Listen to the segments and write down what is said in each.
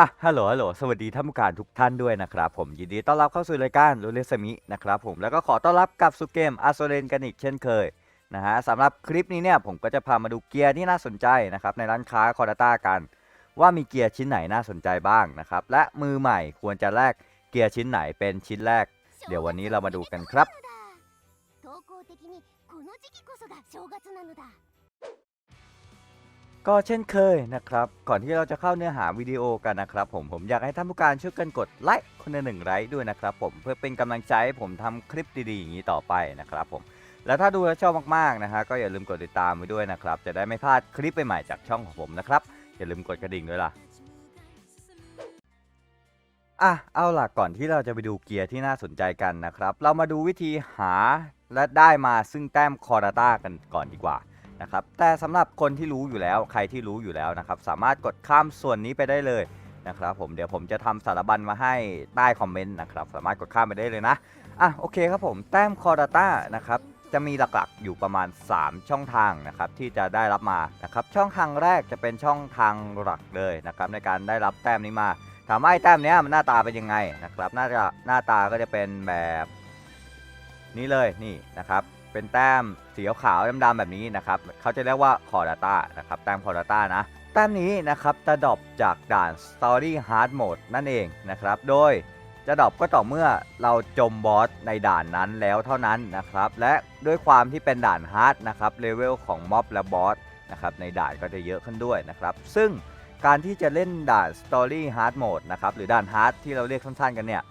อะ ฮัลโหล ฮัลโหล สวัสดีท่านผู้การทุกท่านด้วยนะครับผม ยินดีต้อนรับเข้าสู่รายการรูเลสมินะครับผม แล้วก็ขอต้อนรับกลับสู่เกมอาโซเลนกันอีกเช่นเคยนะฮะสำหรับคลิปนี้เนี่ยผมก็จะพามาดูเกียร์ที่น่าสนใจนะครับในร้านค้าคอร์ดต้ากัน ว่ามีเกียร์ชิ้นไหนน่าสนใจบ้างนะครับ และมือใหม่ควรจะแลกเกียร์ชิ้นไหนเป็นชิ้นแรก เดี๋ยววันนี้เรามาดูกันครับ ก็เช่นเคยนะครับ ก่อนที่เราจะเข้าเนื้อหาวิดีโอกันนะครับ ผมผมอยากให้ท่านผู้การช่วยกันกดไลค์คนละหนึ่งไลค์ด้วยนะครับ ผมเพื่อเป็นกำลังใจให้ผมทำคลิปดีๆอย่างนี้ต่อไปนะครับ ผมแล้วถ้าดูแล้วชอบมากๆนะฮะก็อย่าลืมกดติดตามไว้ด้วยนะครับ จะได้ไม่พลาดคลิปใหม่ๆจากช่องของผมนะครับอย่าลืมกดกระดิ่งด้วยล่ะอะเอาล่ะก่อนที่เราจะไปดูเกียร์ที่น่าสนใจกันนะครับ เรามาดูวิธีหาและได้มาซึ่งแต้มคอร์ต้ากันก่อนดีกว่า นะครับแต่สำหรับคนที่รู้อยู่แล้วใครที่รู้อยู่แล้วนะครับสามารถกดข้ามส่วนนี้ไปได้เลยนะครับผมเดี๋ยวผมจะทำสารบัญมาให้ใต้คอมเมนต์นะครับสามารถกดข้ามไปได้เลยนะอะโอเคครับผมแต้มคอร์ดต้านะครับจะมีหลักๆอยู่ประมาณ 3 ช่องทางนะครับที่จะได้รับมานะครับช่องทางแรกจะเป็นช่องทางหลักเลยนะครับในการได้รับแต้มนี้มาถามว่าไอ้แต้มเนี้ยมันหน้าตาเป็นยังไงนะครับหน้าจะหน้าตาก็จะเป็นแบบนี้เลยนี่นะครับ เป็นแต้มสีขาวๆดำๆแบบนี้นะครับเขาจะเรียกว่าคอร์ดาต้านะครับแต้มคอร์ดาต้านะแต้มนี้นะครับจะดรอปจากด่าน Story Hard Mode นั่นเองนะครับ โดยจะดรอปก็ต่อเมื่อเราจมบอสในด่านนั้นแล้วเท่านั้นนะครับ และด้วยความที่เป็นด่านฮาร์ดนะครับเลเวลของม็อบและบอสนะครับในด่านก็จะเยอะขึ้นด้วยนะครับ ซึ่งการที่จะเล่นด่าน Story Hard Mode นะครับหรือด่านฮาร์ดที่เราเรียกสั้นๆกันเนี่ย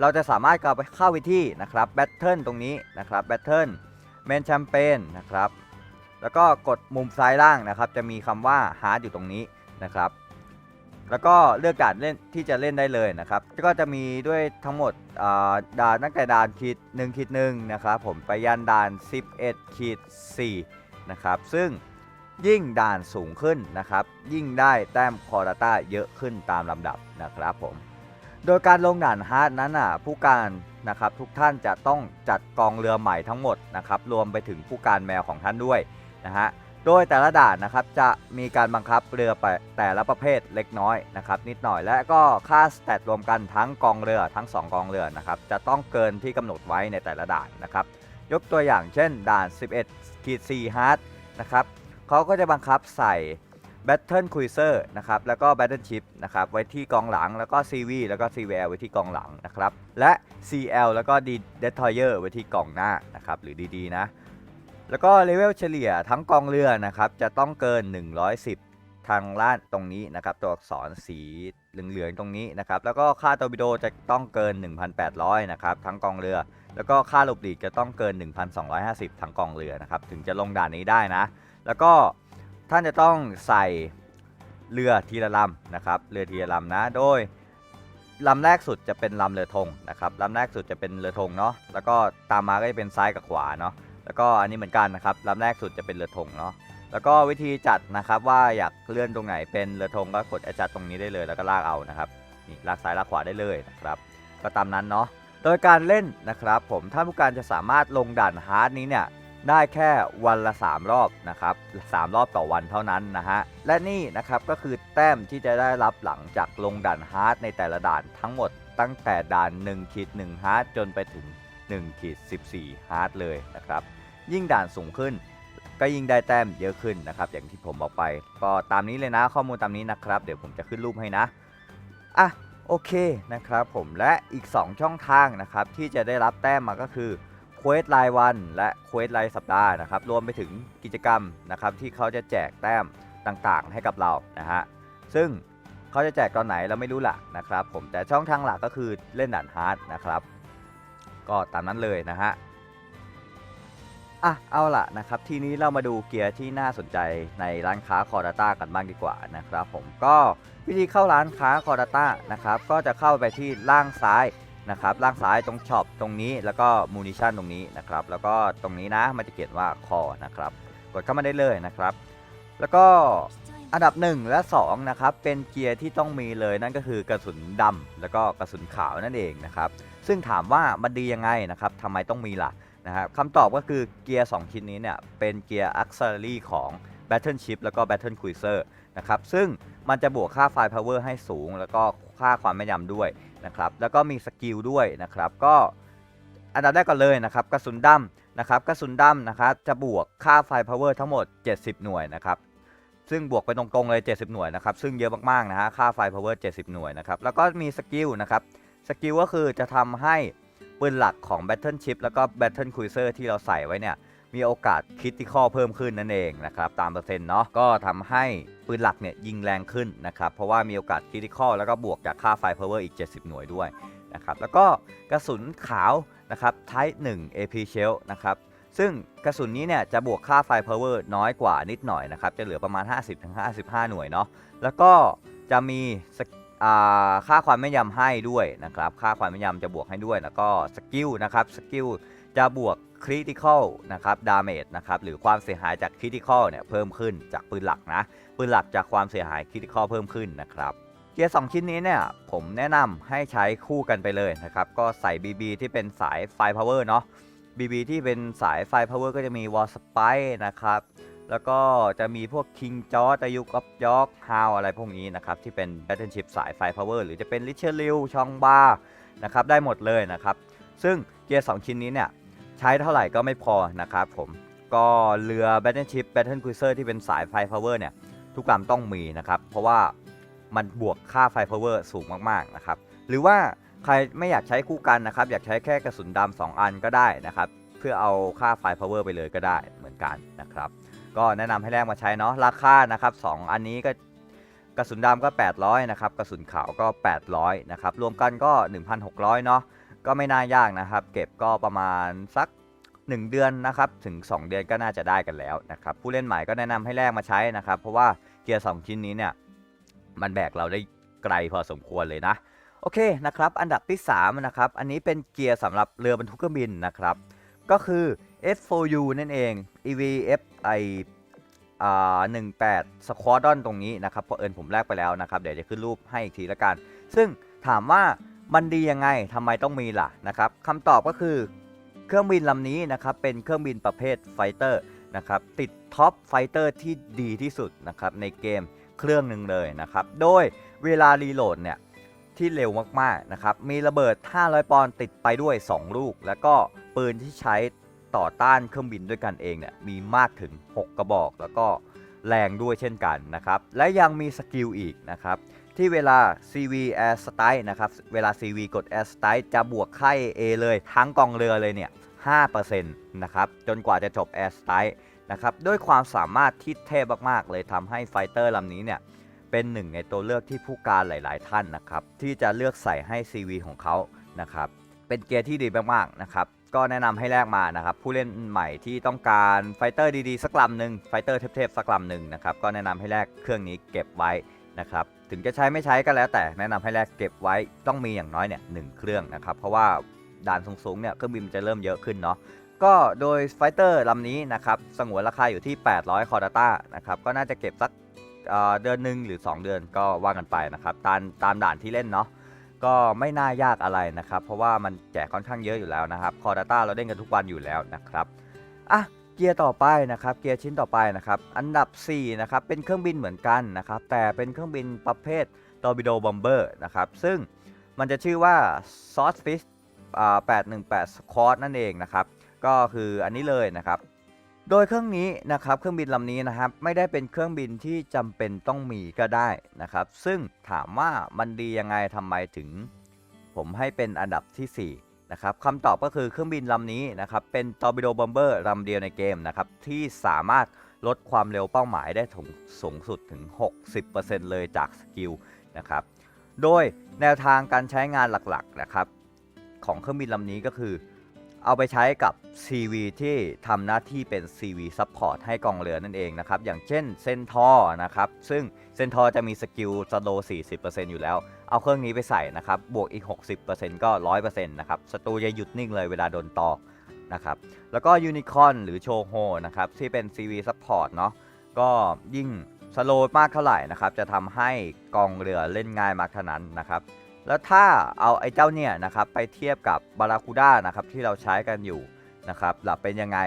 เราจะสามารถเข้าไปเข้าไปที่นะครับแบทเทิลตรงนี้นะครับแบทเทิล มนแชมเปญนะครับ แล้วก็กดมุมซ้ายล่างนะครับ จะมีคำว่าฮาร์ดอยู่ตรงนี้นะครับ แล้วก็เลือกการเล่นที่จะเล่นได้เลยนะครับก็จะมีด้วยทั้งหมดด่านตั้งแต่ด่านขีด1ขีด1นะครับผมไปยันด่าน 11ขีด4นะครับ ซึ่งยิ่งด่านสูงขึ้นนะครับ ยิ่งได้แต้มคอร์ต้าเยอะขึ้นตามลำดับนะครับผม โดยการลงด่านฮาร์ดนั้นน่ะผู้การนะครับทุกท่านจะต้องจัดกองเรือใหม่ทั้งหมดนะครับรวมไปถึงผู้การแมวของท่านด้วยนะฮะโดยแต่ละด่านนะครับจะมีการบังคับเรือไปแต่ละประเภทเล็กน้อยนะครับนิดหน่อยและก็ค่าสแตทรวมกันทั้งกองเรือทั้ง 2 กองเรือนะครับจะต้องเกินที่กำหนดไว้ในแต่ละด่านนะครับยกตัวอย่างเช่นด่าน 11 ขีด4ฮาร์ดนะครับเขาก็จะบังคับใส่ Battle Cruiser นะครับ แล้วก็ Battleship นะครับ ไว้ที่กองหลัง แล้วก็ CV แล้วก็ CVL ไว้ที่กองหลังนะครับ และ CL แล้วก็ D Destroyer ไว้ที่กองหน้านะครับ หรือ DD นะ แล้วก็เลเวลเฉลี่ยทั้งกองเรือนะครับ จะต้องเกิน 110 ทางล่างตรงนี้นะครับ ตัวอักษรสีเหลืองๆตรงนี้นะครับ แล้วก็ค่าตอร์ปิโดจะต้องเกิน 1,800 นะครับ ทั้งกองเรือ แล้วก็ค่าหลบหลีกจะต้องเกิน 1,250 ทั้งกองเรือนะครับ ถึงจะลงด่านนี้ได้นะ แล้วก็ ท่านจะต้องใส่เรือทีละลำนะครับ เรือทีละลำนะ โดยลำแรกสุดจะเป็นลำเรือธงนะครับลำแรกสุดจะเป็นเรือธงเนาะ แล้วก็ตามมาก็จะเป็นซ้ายกับขวาเนาะ แล้วก็อันนี้เหมือนกันนะครับลำแรกสุดจะเป็นเรือธงเนาะ แล้วก็วิธีจัดนะครับว่าอยากเลื่อนตรงไหนเป็นเรือธงก็กด adjust ตรงนี้ได้เลยแล้วก็ลากเอานะครับ นี่ลากซ้ายลากขวาได้เลยนะครับ ก็ตามนั้นเนาะ โดยการเล่นนะครับผมท่านผู้การจะสามารถลงด่านฮาร์ดนี้เนี่ย ได้แค่วันละ 3 รอบนะครับ3รอบต่อวันเท่านั้นนะฮะ และนี่นะครับก็คือแต้มที่จะได้รับหลังจากลงด่านฮาร์ดในแต่ละด่านทั้งหมดตั้งแต่ด่าน1ขีด1ฮาร์ดจนไปถึง1ขีด14ฮาร์ดเลยนะครับ ยิ่งด่านสูงขึ้น ก็ยิ่งได้แต้มเยอะขึ้นนะครับ อย่างที่ผมบอกไป ก็ตามนี้เลยนะข้อมูลตามนี้นะครับ เดี๋ยวผมจะขึ้นรูปให้นะอะโอเคนะครับผมและอีก 2 ช่องทางนะครับที่จะได้รับแต้มมาก็คือ เควสรายวันและเควสรายสัปดาห์นะครับรวมไปถึงกิจกรรมนะครับที่เขาจะแจกแต้มต่างๆ ให้กับเรานะฮะซึ่งเขาจะแจกตอนไหนเราไม่รู้ละนะครับผมแต่ช่องทางหลักก็คือเล่นด่านฮาร์ดนะครับก็ตามนั้นเลยนะฮะอะเอาล่ะนะครับทีนี้เรามาดูเกียร์ที่น่าสนใจในร้านค้าคอร์ดต้ากันบ้างดีกว่านะครับผมก็วิธีเข้าร้านค้าคอร์ดต้านะครับก็จะเข้าไปที่ล่างซ้าย นะครับล่างซ้ายตรงช็อปตรงนี้แล้วก็มูนิชั่นตรงนี้นะครับแล้วก็ตรงนี้นะมันจะเขียนว่าคอนะครับกดเข้ามาได้เลยนะครับ แล้วก็อันดับ 1 และ2นะครับเป็นเกียร์ที่ต้องมีเลยนั่นก็คือกระสุนดำแล้วก็กระสุนขาวนั่นเองนะครับซึ่งถามว่ามันดียังไงนะครับทำไมต้องมีล่ะนะครับคำตอบก็คือเกียร์ 2 ชิ้นนี้เนี่ยเป็นเกียร์ auxiliary ของ Battleship แล้วก็ Battle Cruiser นะครับซึ่งมันจะบวกค่าไฟล์ power ให้สูง แล้วก็ค่าความแม่นยำด้วย นะครับแล้วก็มีสกิลด้วยนะครับก็อันดับแรกก่อนเลยนะครับกระสุนดำนะครับกระสุนดำนะครับจะบวกค่าไฟล์ power ทั้งหมด 70 หน่วยนะครับซึ่งบวกไปตรงๆเลย 70 หน่วยนะครับซึ่งเยอะมากๆนะฮะค่าไฟล์ power 70 หน่วยนะครับแล้วก็มีสกิลนะครับสกิลก็คือจะทำให้ปืนหลักของ Battle Chip แล้วก็ Battle Cruiser ที่เราใส่ไว้เนี่ย มีโอกาสคริติคอเพิ่มขึ้นนั่นเองนะครับตามเปอร์เซ็นต์เนาะก็ทำให้ปืนหลักเนี่ยยิงแรงขึ้นนะครับเพราะว่ามีโอกาสคริติคอแล้วก็บวกจากค่าไฟ power อีก 70 หน่วยด้วยนะครับแล้วก็กระสุนขาวนะครับ Type 1 AP Shell นะครับซึ่งกระสุนนี้เนี่ยจะบวกค่าไฟ power น้อยกว่านิดหน่อยนะครับจะเหลือประมาณ 50-55 หน่วยเนาะแล้วก็จะมีสกอ่าค่าความแม่นยำให้ด้วยนะครับ ค่าความแม่นยำจะบวกให้ด้วย แล้วก็สกิลนะครับ สกิลจะบวก คริติคอลนะครับดาเมจนะครับหรือความเสียหายจากคริติคอลเนี่ยเพิ่มขึ้นจากปืนหลักนะปืนหลักจากความเสียหายคริติคอลเพิ่มขึ้นนะครับเกียร์2ชิ้นนี้เนี่ยผมแนะนำให้ใช้คู่กันไปเลยนะครับก็ใส่ BB ที่เป็นสายไฟ power เนาะ BB ที่เป็นสายไฟ power ก็จะมี Wall Spike นะครับแล้วก็จะมีพวก King George อายุกับยอกฮาวอะไรพวกนี้นะครับที่เป็น Battleship สายไฟ power หรือจะเป็น r i c h e l i e u ชองบานะครับได้หมดเลยนะครับซึ่งเกียร์2ชิ้นนี้เนี่ย ใช้เท่าไหร่ก็ไม่พอนะครับผมก็เรือ Battleship Battle Cruiser ที่เป็นสายไฟ power เนี่ย ทุกลำต้องมีนะครับ เพราะว่ามันบวกค่าไฟ power สูงมากๆนะครับ หรือว่าใครไม่อยากใช้คู่กันนะครับ อยากใช้แค่กระสุนดำสองอันก็ได้นะครับ เพื่อเอาค่าไฟ power ไปเลยก็ได้เหมือนกันนะครับ ก็แนะนำให้แลกมาใช้เนาะราคานะครับ 2 อันนี้ก็กระสุนดำก็ 800นะครับกระสุนขาวก็ 800นะครับรวมกันก็ 1,600เนาะ ก็ไม่น่ายากนะครับ เก็บก็ประมาณสัก 1 เดือนนะครับถึง 2 เดือนก็น่าจะได้กันแล้วนะครับผู้เล่นใหม่ก็แนะนำให้แลกมาใช้นะครับ เพราะว่าเกียร์ 2 ชิ้นนี้เนี่ยมันแบกเราได้ไกลพอสมควรเลยนะโอเคนะครับอันดับที่3นะครับอันนี้เป็นเกียร์สำหรับเรือบรรทุกเครื่องบินนะครับก็คือ F4U นั่นเอง EVF ไออ่า18 Squadron ตรงนี้นะครับเพราะเอิญผมแลกไปแล้วนะครับ เดี๋ยวจะขึ้นรูปให้อีกทีละกัน ซึ่งถามว่า มันดียังไงทำไมต้องมีล่ะนะครับคำตอบก็คือเครื่องบินลำนี้นะครับเป็นเครื่องบินประเภทไฟเตอร์นะครับติดท็อปไฟเตอร์ที่ดีที่สุดนะครับในเกมเครื่องหนึ่งเลยนะครับโดยเวลารีโหลดเนี่ยที่เร็วมากๆนะครับมีระเบิด 500 ปอนด์ติดไปด้วย 2 ลูก แล้วก็ปืนที่ใช้ต่อต้านเครื่องบินด้วยกันเองเนี่ยมีมากถึง 6 กระบอก แล้วก็แรงด้วยเช่นกันนะครับและยังมีสกิลอีกนะครับ ที่เวลา CV Air Strike นะครับ เวลา CV กด Air Strike จะบวกค่า AA เลยทั้งกองเรือเลยเนี่ย5%นะครับ จนกว่าจะจบ Air Strike นะครับ ด้วยความสามารถที่เทพมากๆ เลยทำให้ไฟเตอร์ลำนี้เนี่ยเป็นหนึ่งในตัวเลือกที่ผู้การหลาย ๆ ท่านนะครับที่จะเลือกใส่ให้ CV ของเขานะครับเป็นเกียร์ที่ดีมากๆนะครับก็แนะนำให้แลกมานะครับผู้เล่นใหม่ที่ต้องการไฟเตอร์ดีๆสักลำหนึ่งไฟเตอร์เทพๆสักลำหนึ่งนะครับก็แนะนำให้แลกเครื่องนี้เก็บไว้ นะครับถึงจะใช้ไม่ใช้ก็แล้วแต่แนะนำให้แลกเก็บไว้ต้องมีอย่างน้อยเนี่ยหนึ่งเครื่องนะครับเพราะว่าด่านสูงๆเนี่ยเครื่องบินจะเริ่มเยอะขึ้นเนาะก็โดยไฟเตอร์ลำนี้นะครับสงวนราคาอยู่ที่ 800 คอร์ดต้านะครับก็น่าจะเก็บสักเเดือนหนึ่งหรือ 2 เดือนก็ว่ากันไปนะครับตามตามด่านที่เล่นเนาะก็ไม่น่ายากอะไรนะครับ เพราะว่ามันแจกค่อนข้างเยอะอยู่แล้วนะครับคอร์ดต้าเราเล่นกันทุกวันอยู่แล้วนะครับอะ กียร์ต่อไปนะครับ เกียร์ชิ้นต่อไปนะครับ อันดับ 4 นะครับ เป็นเครื่องบินเหมือนกันนะครับ แต่เป็นเครื่องบินประเภท Torpedo Bomber นะครับ ซึ่งมันจะชื่อว่า Swordfish อ่า818 Squad นั่นเองนะครับ ก็คืออันนี้เลยนะครับ โดยเครื่องนี้นะครับ เครื่องบินลำนี้นะครับ ไม่ได้เป็นเครื่องบินที่จำเป็นต้องมีก็ได้นะครับ ซึ่งถามว่ามันดียังไงทำไมถึง ผมให้เป็นอันดับทีสี่4 นะครับคำตอบก็คือเครื่องบินลำนี้นะครับเป็นจ็อบิโดบอมเบอร์ลำเดียวในเกมนะครับที่สามารถลดความเร็วเป้าหมายได้ถึงสูงสุดถึง 60%เลยจากสกิลนะครับโดยแนวทางการใช้งานหลักๆนะครับของเครื่องบินลำนี้ก็คือ เอาไปใช้กับ CV ที่ทำหน้าที่เป็น CV Support ให้กองเรือนั่นเองนะครับ อย่างเช่นเซนทอร์นะครับ ซึ่งเซนทอร์จะมีสกิลสโล40%อยู่แล้ว เอาเครื่องนี้ไปใส่นะครับ บวกอีก 60%ก็ 100%นะครับศัตรูจะหยุดนิ่งเลยเวลาโดนตอกนะครับ แล้วก็ยูนิคอนหรือโชโฮนะครับ ที่เป็น CV Support เนาะก็ยิ่งสโลมากเท่าไหร่นะครับ จะทำให้กองเรือเล่นง่ายมากเท่านั้นนะครับ แล้วถ้าเอาไอ้เจ้าเนี่ยนะครับไปเทียบกับบาราคูด้านะครับที่เราใช้กันอยู่นะครับหลับเป็นยังไง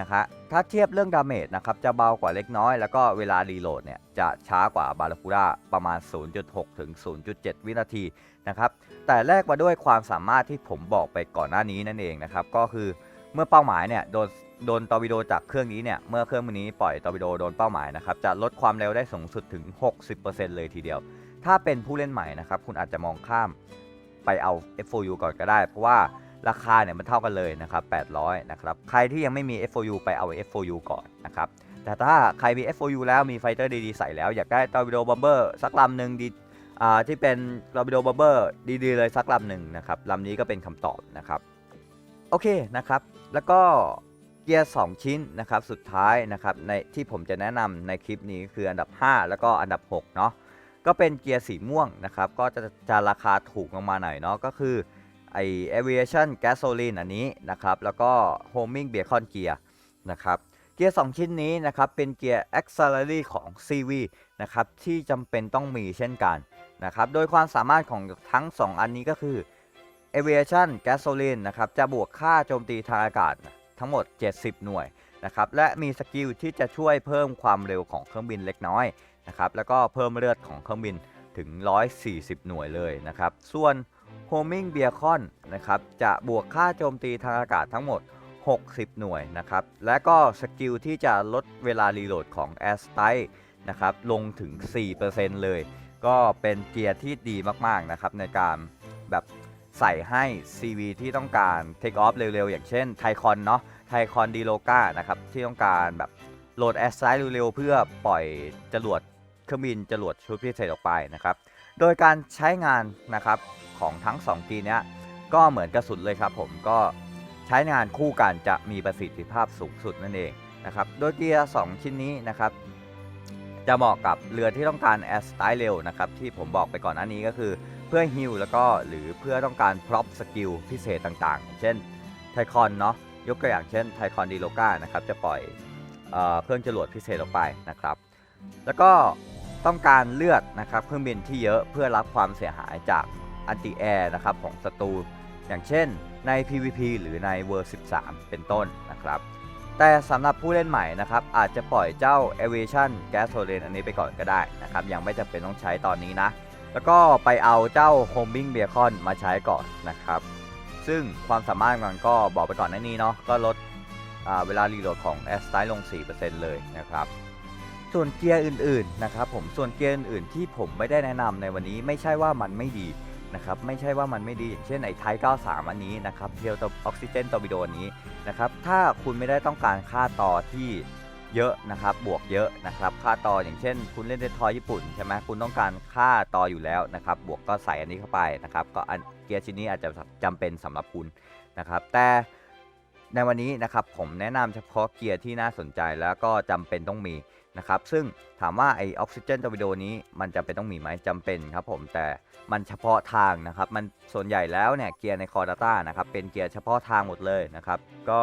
นะคะถ้าเทียบเรื่องดาเมจนะครับจะเบากว่าเล็กน้อย แล้วก็เวลารีโหลดเนี่ยจะช้ากว่าบาราคูด้าประมาณ 0.6 ถึง 0.7 วินาทีนะครับแต่แลกมาด้วยความสามารถที่ผมบอกไปก่อนหน้านี้นั่นเองนะครับก็คือเมื่อเป้าหมายเนี่ยโดนโดนตอร์ปิโดจากเครื่องนี้เนี่ยเมื่อเครื่องมือนี้ปล่อยตอร์ปิโดโดนเป้าหมายนะครับจะลดความเร็วได้สูงสุดถึง 60%เลยทีเดียว ถ้าเป็นผู้เล่นใหม่นะครับคุณอาจจะมองข้ามไปเอา F4U ก่อนก็ได้ เพราะว่าราคาเนี่ยมันเท่ากันเลยนะครับ800นะครับใครที่ยังไม่มี F4U ไปเอา F4U ก่อนนะครับแต่ถ้าใครมี F4U แล้วมีไฟเตอร์ดีๆใส่แล้วอยากได้ตอร์ปิโดบัมเบอร์สักลำหนึ่งดีอ่าที่เป็นตอร์ปิโดบัมเบอร์ดีๆเลยสักลำหนึ่งนะครับลำนี้ก็เป็นคำตอบนะครับโอเคนะครับแล้วก็เกียร์ 2 ชิ้นนะครับสุดท้ายนะครับในที่ผมจะแนะนำในคลิปนี้คืออันดับ 5 แล้วก็อันดับ6เนาะ ก็เป็นเกียร์สีม่วงนะครับ ก็จะจะราคาถูกลงมาหน่อยเนาะก็คือไอ aviation gasoline อันนี้นะครับ แล้วก็ homing beacon gear นะครับเกียร์ 2 ชิ้นนี้นะครับเป็นเกียร์ auxiliary ของ CV นะครับที่จำเป็นต้องมีเช่นกันนะครับโดยความสามารถของทั้ง 2 อันนี้ก็คือ aviation gasoline นะครับจะบวกค่าโจมตีทางอากาศทั้งหมด 70 หน่วยนะครับและมีสกิลที่จะช่วยเพิ่มความเร็วของเครื่องบินเล็กน้อย นะครับแล้วก็เพิ่มเลือดของเครื่องบินถึง 140 หน่วยเลยนะครับ ส่วน homing beacon นะครับจะบวกค่าโจมตีทางอากาศทั้งหมด 60 หน่วยนะครับ และก็สกิลที่จะลดเวลารีโหลดของ a s t i นะครับลงถึง 4%เลย ก็เป็นเกียร์ที่ดีมากๆนะครับในการแบบใส่ให้ CV ที่ต้องการ Take Off เร็วๆ อย่างเช่นไทคอนเนาะไทคอนดีโลกานะครับที่ต้องการแบบโหลด Air Strike เร็วๆ เพื่อปล่อยจรวด เครื่องบินจรวดชุดพิเศษออกไปนะครับ โดยการใช้งานนะครับของทั้ง2กีเนี้ยก็เหมือนกระสุนเลยครับผมก็ใช้งานคู่กันจะมีประสิทธิภาพสูงสุดนั่นเองนะครับ โดยเกียร์ 2 ชิ้นนี้นะครับ จะเหมาะกับเรือที่ต้องการแอร์สไตล์เร็วนะครับที่ผมบอกไปก่อนหน้านี้ก็คือเพื่อฮิลแล้วก็หรือเพื่อต้องการพร็อพสกิลพิเศษต่างๆ เช่นไทคอนเนาะยกตัวอย่างเช่นไทคอนดีโลกานะครับจะปล่อยเออเครื่องจรวดพิเศษออกไปนะครับ แล้วก็ ต้องการเลือดนะครับเครื่องบินที่เยอะเพื่อรับความเสียหายจากอันติแอร์นะครับของศัตรูอย่างเช่นใน PVP หรือใน World 13 เป็นต้นนะครับ แต่สำหรับผู้เล่นใหม่นะครับอาจจะปล่อยเจ้า Aviation Gasoline อันนี้ไปก่อนก็ได้นะครับยังไม่จำเป็นต้องใช้ตอนนี้นะ แล้วก็ไปเอาเจ้า Homing Beacon มาใช้ก่อนนะครับ ซึ่งความสามารถมันก็บอกไปก่อนหน้านี้เนาะก็ลดเวลารีโหลดของ Air Strike ลง 4%เลยนะครับ ส่วนเกียร์อื่นๆนะครับผมส่วนเกียร์อื่นๆที่ผมไม่ได้แนะนำในวันนี้ไม่ใช่ว่ามันไม่ดีนะครับไม่ใช่ว่ามันไม่ดีอย่างเช่นไอ้ไท93 อันนี้นะครับเพียวตอออกซิเจนตอร์ปิโดนี้นะครับถ้าคุณไม่ได้ต้องการค่าต่อที่เยอะนะครับบวกเยอะนะครับค่าต่ออย่างเช่น คุณเล่นเดทอยญี่ปุ่นใช่ไหมคุณต้องการค่าต่ออยู่แล้วนะครับบวกก็ใส่อันนี้เข้าไปนะครับก็เกียร์ชิ้นนี้อาจจะจำเป็นสำหรับคุณนะครับแต่ในวันนี้นะครับผมแนะนำเฉพาะเกียร์ที่น่าสนใจแล้วก็จำเป็นต้องมี นะครับซึ่งถามว่าไอออกซิเจนตัววิดีโอนี้มันจำเป็นต้องมีไหมจำเป็นครับผมแต่มันเฉพาะทางนะครับมันส่วนใหญ่แล้วเนี่ยเกียร์ในคอร์ด t ต้านะครับเป็นเกียร์เฉพาะทางหมดเลยนะครับก็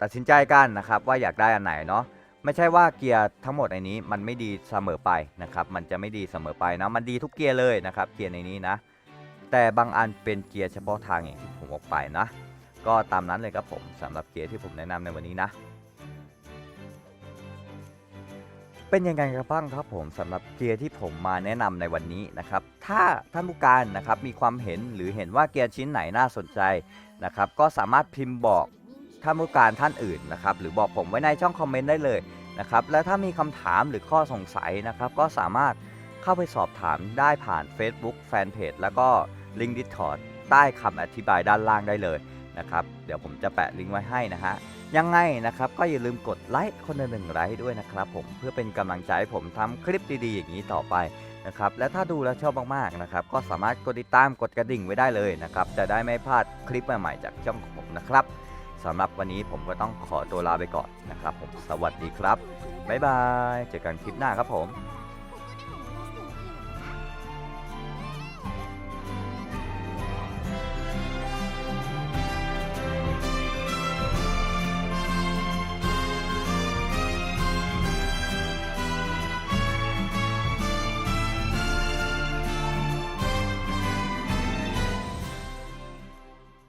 ตัดสินใจกันนะครับว่าอยากได้อันไหนเนาะไม่ใช่ว่าเกียร์ทั้งหมดในนี้มันไม่ดีเสมอไปนะครับมันจะไม่ดีเสมอไปนะมันดีทุกเกียร์เลยนะครับเกียร์ในนี้นะแต่บางอันเป็นเกียร์เฉพาะทางอย่างที่ผมบอกไปนะก็ตามนั้นเลยครับผมสำหรับเกียร์ที่ผมแนะนำในวันนี้นะ เป็นยังไงกันบ้างครับผมสำหรับเกียร์ที่ผมมาแนะนำในวันนี้นะครับถ้าท่านผู้การนะครับมีความเห็นหรือเห็นว่าเกียร์ชิ้นไหนน่าสนใจนะครับก็สามารถพิมพ์บอกท่านผู้การท่านอื่นนะครับหรือบอกผมไว้ในช่องคอมเมนต์ได้เลยนะครับและถ้ามีคำถามหรือข้อสงสัยนะครับก็สามารถเข้าไปสอบถามได้ผ่าน Facebook Fanpage แล้วก็ลิงก์ Discord ใต้คำอธิบายด้านล่างได้เลยนะครับเดี๋ยวผมจะแปะลิงก์ไว้ให้นะฮะ ยังไงนะครับก็อย่าลืมกดไลค์คนละหนึ่งไลค์ด้วยนะครับผมเพื่อเป็นกำลังใจให้ผมทำคลิปดีๆ อย่างนี้ต่อไปนะครับและถ้าดูแล้วชอบมากๆนะครับก็สามารถกดติดตามกดกระดิ่งไว้ได้เลยนะครับจะได้ไม่พลาดคลิปใหม่ๆจากช่องของผมนะครับสำหรับวันนี้ผมก็ต้องขอตัวลาไปก่อนนะครับผมสวัสดีครับบ๊ายบายเจอกันคลิปหน้าครับผม